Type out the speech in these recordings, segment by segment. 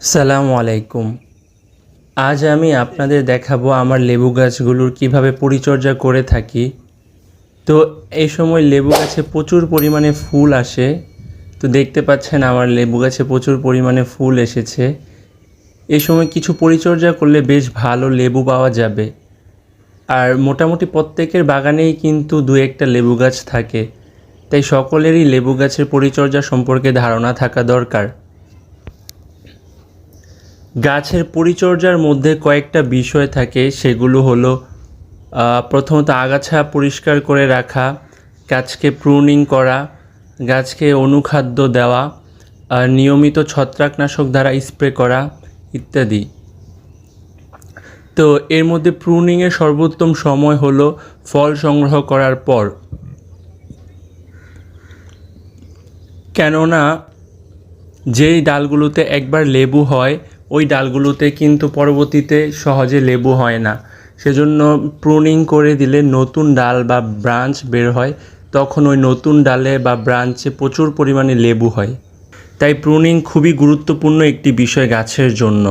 সালামু আলাইকুম। আজ আমি আপনাদের দেখাবো আমার লেবু গাছগুলোর কীভাবে পরিচর্যা করে থাকি। তো এই সময় লেবু গাছে প্রচুর পরিমাণে ফুল আসে। তো দেখতে পাচ্ছেন আমার লেবু গাছে প্রচুর পরিমাণে ফুল এসেছে। এই সময় কিছু পরিচর্যা করলে বেশ ভালো লেবু পাওয়া যাবে। আর মোটামুটি প্রত্যেকের বাগানেই কিন্তু দু একটা লেবু গাছ থাকে। তাই সকলেরই লেবু গাছের পরিচর্যা সম্পর্কে ধারণা থাকা দরকার। গাছের পরিচর্যার মধ্যে কয়েকটা বিষয় থাকে। সেগুলো হলো প্রথমত আগাছা পরিষ্কার করে রাখা, গাছকে প্রুনিং করা, গাছকে অনুখাদ্য দেওয়া নিয়মিত ছত্রাকনাশক দ্বারা স্প্রে করা ইত্যাদি। তো এর মধ্যে প্রুনিংয়ের সর্বোত্তম সময় হলো ফল সংগ্রহ করার পর। কেননা, যেই ডালগুলোতে একবার লেবু হয় ওই ডালগুলোতে কিন্তু পরবর্তীতে সহজে লেবু হয় না। সেজন্য প্রুনিং করে দিলে নতুন ডাল বা ব্রাঞ্চ বের হয়, তখন ওই নতুন ডালে বা ব্রাঞ্চে প্রচুর পরিমাণে লেবু হয়। তাই প্রুনিং খুবই গুরুত্বপূর্ণ একটি বিষয় গাছের জন্য।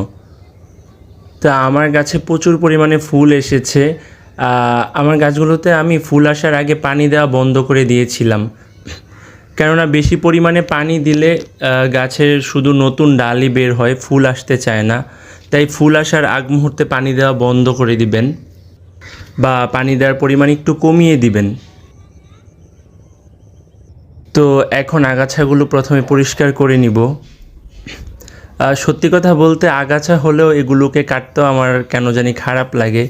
তা আমার গাছে প্রচুর পরিমাণে ফুল এসেছে। আমার গাছগুলোতে আমি ফুল আসার আগে পানি দেওয়া বন্ধ করে দিয়েছিলাম। কেননা বেশি পরিমাণে পানি দিলে গাছের শুধু নতুন ডালই বের হয়, ফুল আসতে চায় না। তাই ফুল আসার আগ মুহূর্তে পানি দেওয়া বন্ধ করে দিবেন বা পানি দেওয়ার পরিমাণ একটু কমিয়ে দিবেন। তো এখন আগাছাগুলো প্রথমে পরিষ্কার করে নিব। সত্যি কথা বলতে আগাছা হলেও এগুলোকে কাটতেও আমার কেন জানি খারাপ লাগে।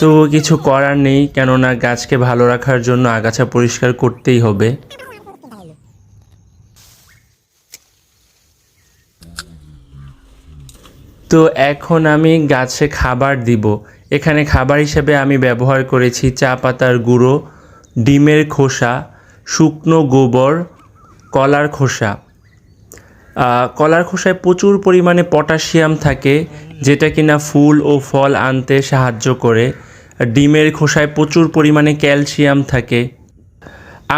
তো কিছু করার নেই, কেননা গাছকে ভালো রাখার জন্য আগাছা পরিষ্কার করতেই হবে। তো এখন আমি গাছে খাবার দিব। এখানে খাবার হিসেবে আমি ব্যবহার করেছি চা পাতার গুঁড়ো, ডিমের খোসা, শুকনো গোবর, কলার খোসা। কলার খোসায় প্রচুর পরিমাণে পটাশিয়াম থাকে, যেটা কিনা ফুল ও ফল আনতে সাহায্য করে। ডিমের খোসায় প্রচুর পরিমাণে ক্যালসিয়াম থাকে।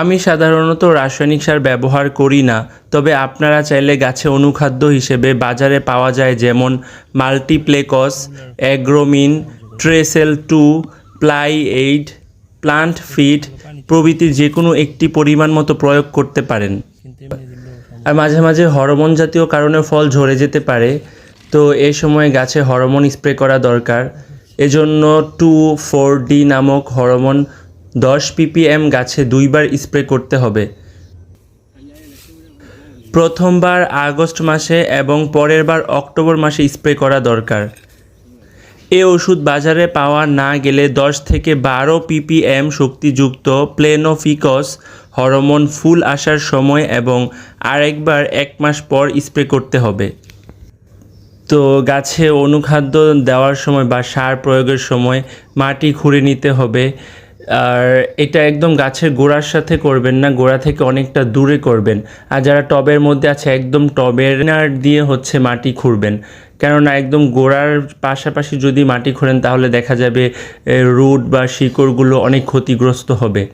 আমি সাধারণত রাসায়নিক সার ব্যবহার করি না, তবে আপনারা চাইলে গাছে অনুখাদ্য হিসেবে বাজারে পাওয়া যায় যেমন multiplex, Agromin, Tracel two ply aid plant feed প্রভৃতি যে কোনো একটি পরিমাণ মতো প্রয়োগ করতে পারেন। আর মাঝে মাঝে হরমোন জাতীয় কারণে ফল ঝরে যেতে পারে, তো এ সময় গাছে হরমোন স্প্রে করা দরকার। এজন্য টু ফোর ডি নামক হরমোন দশ পিপিএম গাছে দুইবার স্প্রে করতে হবে। প্রথমবার আগস্ট মাসে এবং পরের বার অক্টোবর মাসে স্প্রে করা দরকার। এ ওষুধ বাজারে পাওয়া না গেলে দশ থেকে বারো পিপিএম শক্তিযুক্ত প্লেনোফিকস হরমোন ফুল আসার সময় এবং আরেকবার এক মাস পর স্প্রে করতে হবে। তো গাছে অনুখাদ্য দেওয়ার সময় বা সার প্রয়োগের সময় মাটি খুঁড়ে নিতে হবে। আর এটা একদম গাছের গোড়ার সাথে করবেন না, গোড়া থেকে অনেকটা দূরে করবেন। আর যারা টবের মধ্যে আছে, একদম টবের দিয়ে হচ্ছে মাটি খুঁড়বেন। কেননা একদম গোড়ার পাশাপাশি যদি মাটি খোঁড়েন, তাহলে দেখা যাবে রুট বা শিকড়গুলো অনেক ক্ষতিগ্রস্ত হবে।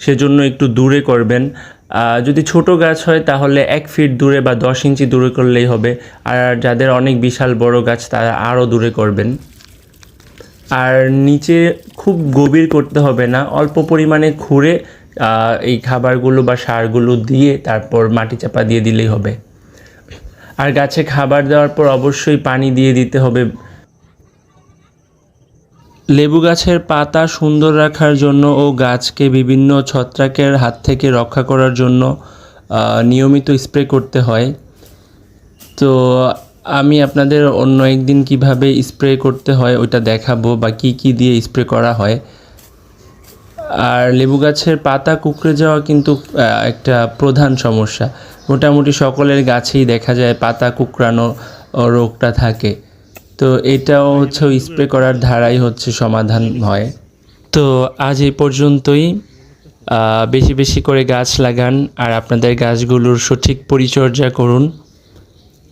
সেজন্য একটু দূরে করবেন। যদি ছোট গাছ হয়, তাহলে এক ফিট দূরে বা দশ ইঞ্চি দূরে করলেই হবে। আর যাদের অনেক বিশাল বড় গাছ, তারা আরও দূরে করবেন। আর নিচে খুব গভীর করতে হবে না, অল্প পরিমাণে খুঁড়ে এই খাবারগুলো বা সারগুলো দিয়ে তারপর মাটি চাপা দিয়ে দিলেই হবে। আর গাছে খাবার দেওয়ার পর অবশ্যই পানি দিয়ে দিতে হবে। লেবু গাছের পাতা সুন্দর রাখার জন্য ও গাছকে বিভিন্ন ছত্রাকের হাত থেকে রক্ষা করার জন্য নিয়মিত স্প্রে করতে হয়। তো আমি আপনাদের অন্য একদিন কীভাবে স্প্রে করতে হয় ওইটা দেখাবো বা কি কি দিয়ে স্প্রে করা হয়। আর লেবু গাছের পাতা কুকড়ে যাওয়া কিন্তু একটা প্রধান সমস্যা। মোটামুটি সকলের গাছেই দেখা যায় পাতা কুকড়ানো রোগটা থাকে। তো এটাও হচ্ছে স্প্রে করার ধারাই হচ্ছে সমাধান হয়। তো আজ এই পর্যন্তই। বেশি বেশি করে গাছ লাগান আর আপনাদের গাছগুলোর সঠিক পরিচর্যা করুন।